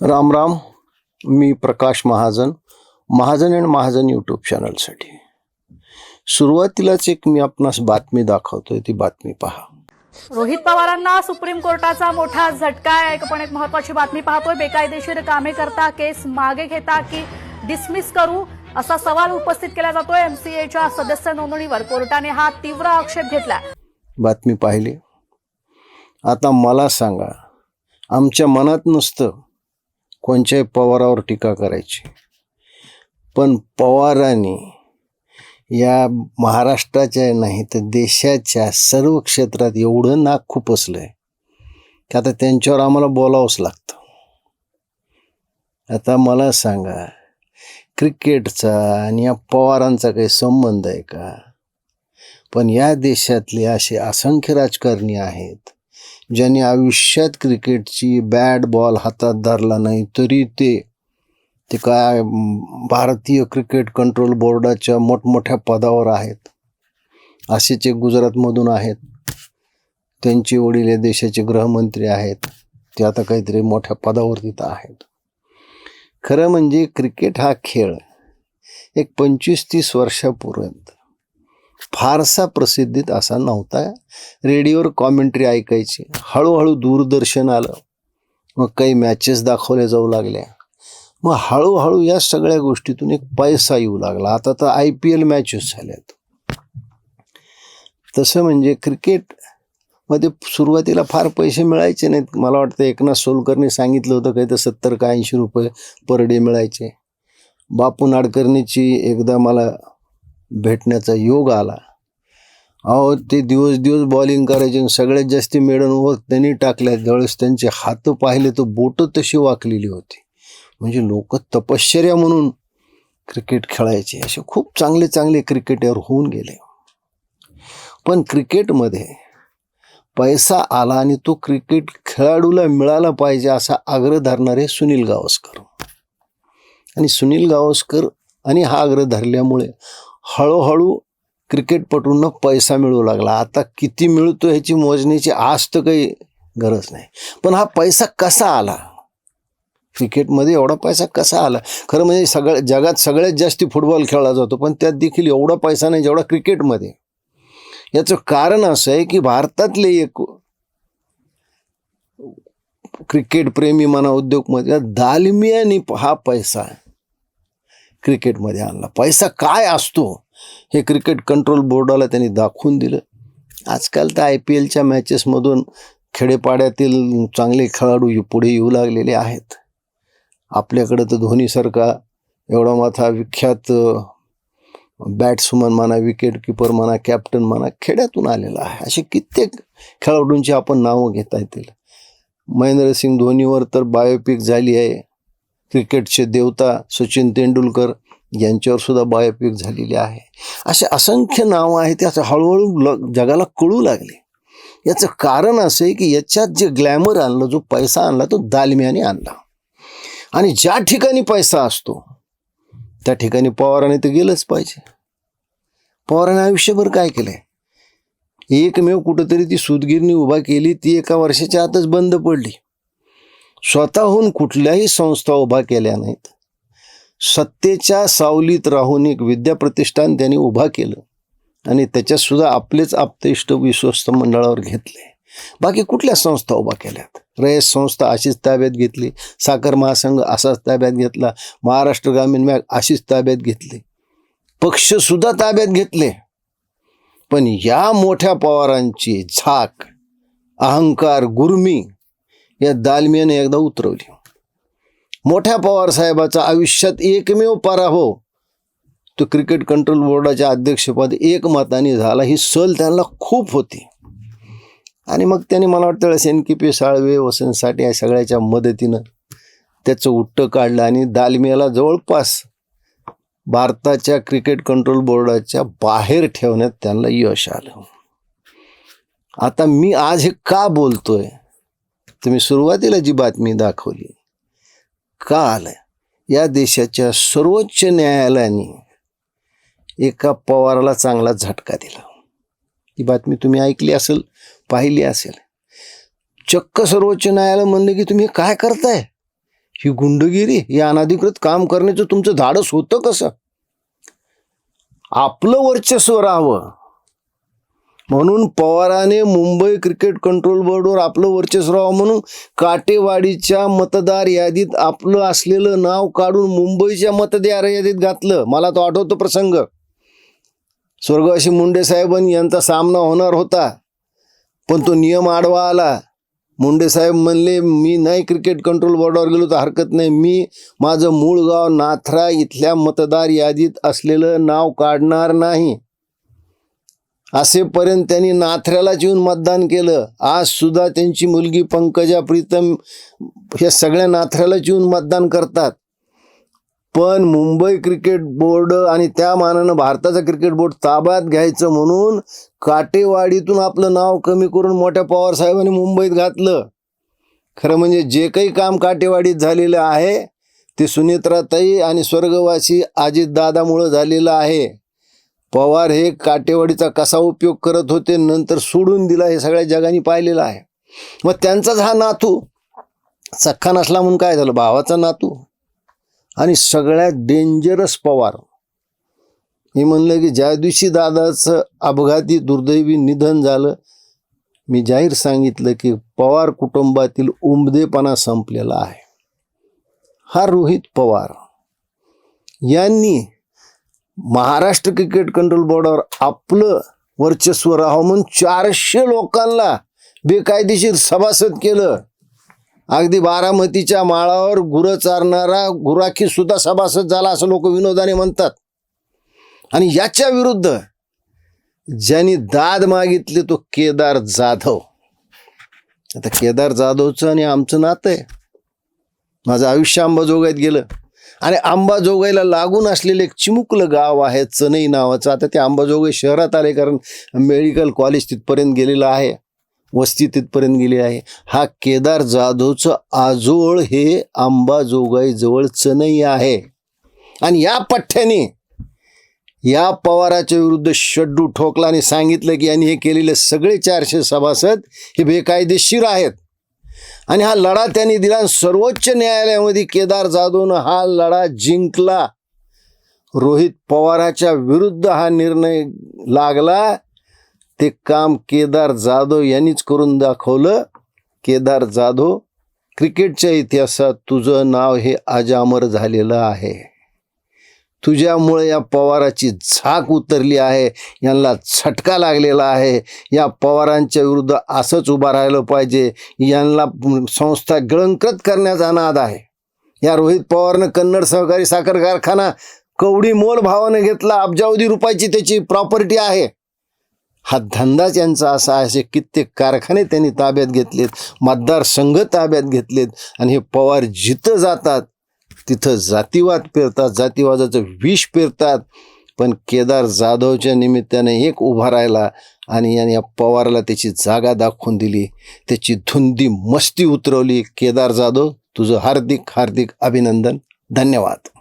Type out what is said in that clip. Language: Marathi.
राम राम मी प्रकाश महाजन महाजन अँड महाजन यूट्यूब चॅनलसाठी सुरुवातीलाच एक मी आपणास बातमी दाखवतोय ती बातमी पहा. रोहित पवारांना सुप्रीम कोर्टाचा मोठा झटका आहे. पण एक महत्वाची बातमी पाहतोय. बेकायदेशीर कामे करता केस मागे घेता की डिसमिस करू? असा सवाल उपस्थित केला जातोय. एमसीएच्या सदस्य नोंदणीवर कोर्टाने हा तीव्र आक्षेप घेतलाय. बातमी पाहिली. आता मला सांगा आमच्या मनात नसतं कोणत्याही पवारावर टीका करायची. पण पवारांनी या महाराष्ट्राच्या नाही तर देशाच्या सर्व क्षेत्रात एवढं नाक खुपसलंय की आता त्यांच्यावर आम्हाला बोलावंच लागतं. आता मला सांगा क्रिकेटचा आणि या पवारांचा काही संबंध आहे का? पण या देशातले असे असंख्य राजकारणी आहेत ज्यांनी आयुष्यात क्रिकेटची बॅट बॉल हातात धरला नाही तरी ते ते काय भारतीय क्रिकेट कंट्रोल बोर्डाच्या मोठमोठ्या पदावर आहेत. असेच एक गुजरातमधून आहेत. त्यांचे वडील या देशाचे गृहमंत्री आहेत. ते आता काहीतरी मोठ्या पदावर तिथं आहेत. खरं म्हणजे क्रिकेट हा खेळ एक पंचवीस तीस वर्षापूर्वी फारसा प्रसिद्धीत असा नव्हता. रेडिओवर कॉमेंट्री ऐकायची. हळूहळू दूरदर्शन आलं. मग काही मॅचेस दाखवल्या जाऊ लागल्या मग हळूहळू या सगळ्या गोष्टीतून एक पैसा येऊ लागला. आता तर आय पी एल मॅचेस झाल्यात तसं म्हणजे क्रिकेटमध्ये सुरुवातीला फार पैसे मिळायचे नाहीत. मला वाटतं एकनाथ सोलकरने सांगितलं होतं काही तर सत्तर का ऐंशी रुपये पर डे मिळायचे. बापू नाडकर्णीची एकदा मला भेटण्याचा योग आला. अहो ते दिवस दिवस बॉलिंग करायचे आणि सगळ्यात जास्त मेडन ओव्हर त्यांनी टाकल्या. ज्यावेळेस त्यांचे हात पाहिले तर बोटं तशी वाकलेली होती. म्हणजे लोक तपश्चर्या म्हणून क्रिकेट खेळायचे. असे खूप चांगले चांगले क्रिकेटर होऊन गेले. पण क्रिकेटमध्ये पैसा आला आणि तो क्रिकेट खेळाडूला मिळाला पाहिजे असा आग्रह धरणारे सुनील गावस्कर. आणि सुनील गावस्कर आणि हा आग्रह धरल्यामुळे हळूहळू क्रिकेटपटूंना पैसा मिळू लागला. आता किती मिळतो ह्याची मोजण्याची आज तर काही गरज नाही. पण हा पैसा कसा आला? क्रिकेटमध्ये एवढा पैसा कसा आला? खरं म्हणजे सगळ्या जगात सगळ्यात जास्त फुटबॉल खेळला जातो पण त्यात देखील एवढा पैसा नाही जेवढा क्रिकेटमध्ये. याचं कारण असं आहे की भारतातले एक क्रिकेटप्रेमी म्हणा उद्योगमध्ये दालमियानी हा पैसा क्रिकेटमध्ये आणला. पैसा काय असतो? हे क्रिकेट कंट्रोल बोर्डाला त्यांनी दाखवून दिलं. आजकाल तर आय पी एलच्या मॅचेसमधून खेडेपाड्यातील चांगले खेळाडू पुढे येऊ लागलेले आहेत. आपल्याकडं तर धोनीसारखा एवढा मोठा विख्यात बॅट्समन म्हणा विकेट किपर म्हणा कॅप्टन म्हणा खेड्यातून आलेला आहे. असे कित्येक खेळाडूंची आपण नावं घेता येतील. महेंद्रसिंग धोनीवर तर बायोपिक झाली आहे. क्रिकेटचे देवता सचिन तेंडुलकर यांच्यावर सुद्धा बायोपिक झालेली आहे. असे असंख्य नावं आहेत त्याचं हळूहळू ल जगाला कळू लागले. याचं कारण असं आहे की याच्यात जे ग्लॅमर आणलं जो पैसा आणला तो दालम्याने आणला. आणि ज्या ठिकाणी पैसा असतो त्या ठिकाणी पवाराने तर गेलंच पाहिजे. पवाराने आयुष्यभर काय केलंय? एकमेव कुठंतरी ती सूतगिरणी उभा केली ती एका वर्षाच्या आतच बंद पडली. स्वतःहून कुठल्याही संस्था उभा केल्या नाहीत. सत्तेच्या सावलीत राहून एक विद्याप्रतिष्ठान त्यांनी उभा केलं आणि त्याच्यातसुद्धा आपलेच आपतेष्ट विश्वस्त मंडळावर घेतले. बाकी कुठल्या संस्था उभा केल्यात? रयत संस्था अशीच ताब्यात घेतली. साखर महासंघ असाच ताब्यात घेतला. महाराष्ट्र ग्रामीण बँक अशीच ताब्यात घेतली. पक्षसुद्धा ताब्यात घेतले. पण या मोठ्या पवारांची झाक अहंकार गुर्मी या दालमियाने एकदा उतरवली. मोठ्या पवार साहेबाचा आयुष्यात एकमेव पराभव. तो क्रिकेट कंट्रोल बोर्डाच्या अध्यक्षपद एकमताने झाला. ही सल त्यांना खूप होती. आणि मग त्यांनी मला वाटतं एन के पी साळवे वसंतसाठी या सगळ्याच्या मदतीनं त्याचं उट्ट काढलं आणि दालमियाला जवळपास भारताच्या क्रिकेट कंट्रोल बोर्डाच्या बाहेर ठेवण्यात त्यांना यश आलं. आता मी आज हे का बोलतोय? तुम्ही सुरुवातीला जी बातमी दाखवली काल या देशाच्या सर्वोच्च न्यायालयाने एका पवाराला चांगला झटका दिला. ही बातमी तुम्ही ऐकली असेल पाहिली असेल. चक्क सर्वोच्च न्यायालय म्हणलं की तुम्ही काय करताय? ही गुंडगिरी हे अनाधिकृत काम करण्याचं तुमचं धाडस होतं कसं? आपलं वर्चस्व राहावं. म्हणून पवाराने मुंबई क्रिकेट कंट्रोल बोर्डवर आपलं वर्चस्व राहावं म्हणून काटेवाडीच्या मतदार यादीत आपलं असलेलं नाव काढून मुंबईच्या मतदार यादीत घातलं. मला तो आठवतो प्रसंग. स्वर्गवासी मुंडे साहेबांनी यांचा सामना होणार होता पण तो नियम आडवा आला. मुंडे साहेब म्हणले मी नाही क्रिकेट कंट्रोल बोर्डावर गेलो तर हरकत नाही. मी माझं मूळ गाव नाथरा इथल्या मतदार यादीत असलेलं नाव काढणार नाही. असेपर्यंत त्यांनी नाथऱ्यालाच येऊन मतदान केलं. आज सुद्धा त्यांची मुलगी पंकजा प्रीतम हे सगळ्या नाथऱ्यालाच येऊन मतदान करतात. पण मुंबई क्रिकेट बोर्ड आणि त्या मानानं भारताचा क्रिकेट बोर्ड ताब्यात घ्यायचं म्हणून काटेवाडीतून आपलं नाव कमी करून मोठ्या पवार साहेबांनी मुंबईत घातलं. खरं म्हणजे जे काही काम काटेवाडीत झालेलं आहे ते सुनेत्राताई आणि स्वर्गवासी अजितदादामुळं झालेलं आहे. पवार हे काटेवाडीचा कसा उपयोग करत होते नंतर सोडून दिला हे सगळ्या जगाने पाहिलेलं आहे. मग त्यांचाच हा नातू सख्खा नसला म्हणून काय झालं? भावाचा नातू आणि सगळ्यात डेंजरस पवार. मी म्हणलं की ज्या दिवशी दादाचं अपघाती दुर्दैवी निधन झालं मी जाहीर सांगितलं की पवार कुटुंबातील उमदेपणा संपलेला आहे. हा रोहित पवार. यांनी महाराष्ट्र क्रिकेट कंट्रोल बोर्डावर आपलं वर्चस्व राहावं म्हणून चारशे लोकांना बेकायदेशीर सभासद केलं. अगदी बारामतीच्या माळावर गुरं चारणारा गुराखी सुद्धा सभासद झाला असं लोक विनोदाने म्हणतात. आणि याच्या विरुद्ध ज्यांनी दाद मागितली तो केदार जाधव. आता केदार जाधवचं आणि आमचं नातं आहे. माझं आयुष्य अंबाजोगायत गेलं. आणि अंबाजोगाईला लागून असलेलं एक चिमुकलं गाव आहे चनई नावाचं. आता ते अंबाजोगाई शहरात आले कारण मेडिकल कॉलेज तिथपर्यंत गेलेलं आहे वस्ती तिथपर्यंत गेली आहे. हा केदार जाधवचं आजोळ हे आंबाजोगाई जवळ चनई आहे. आणि या पठ्ठ्याने या पवाराच्या विरुद्ध शड्डू ठोकला आणि सांगितलं की यांनी हे केलेले सगळे चारशे सभासद हे बेकायदेशीर आहेत. आणि हा लढा त्यांनी दिला. सर्वोच्च न्यायालयामध्ये केदार जाधवनं हा लढा जिंकला. रोहित पवाराच्या विरुद्ध हा निर्णय लागला. ते काम केदार जाधव यांनीच करून दाखवलं. केदार जाधव क्रिकेटच्या इतिहासात तुझं नाव हे अजामर झालेलं आहे. तुझ्यामुळे या पवाराची झाक उतरली आहे यांना झटका लागलेला आहे. या पवारांच्या विरुद्ध असंच उभं राहिलं पाहिजे. यांना संस्था गिळंकृत करण्याचा नाद आहे. या रोहित पवारनं कन्नड सहकारी साखर कारखाना कवडी मोल भावानं घेतला. अब्जावधी रुपयाची त्याची प्रॉपर्टी आहे. हा धंदाच यांचा असा आहे असे कित्येक कारखाने त्यांनी ताब्यात घेतलेत मतदारसंघ ताब्यात घेतलेत आणि हे पवार जिथं जातात तिथं जातीवाद पेरतात जातीवादाचं विष पेरतात. पण केदार जाधवच्या निमित्ताने एक उभा राहिला आणि याने या पवारला त्याची जागा दाखवून दिली. त्याची धुंदी मस्ती उतरवली. केदार जाधव तुझं हार्दिक हार्दिक अभिनंदन. धन्यवाद.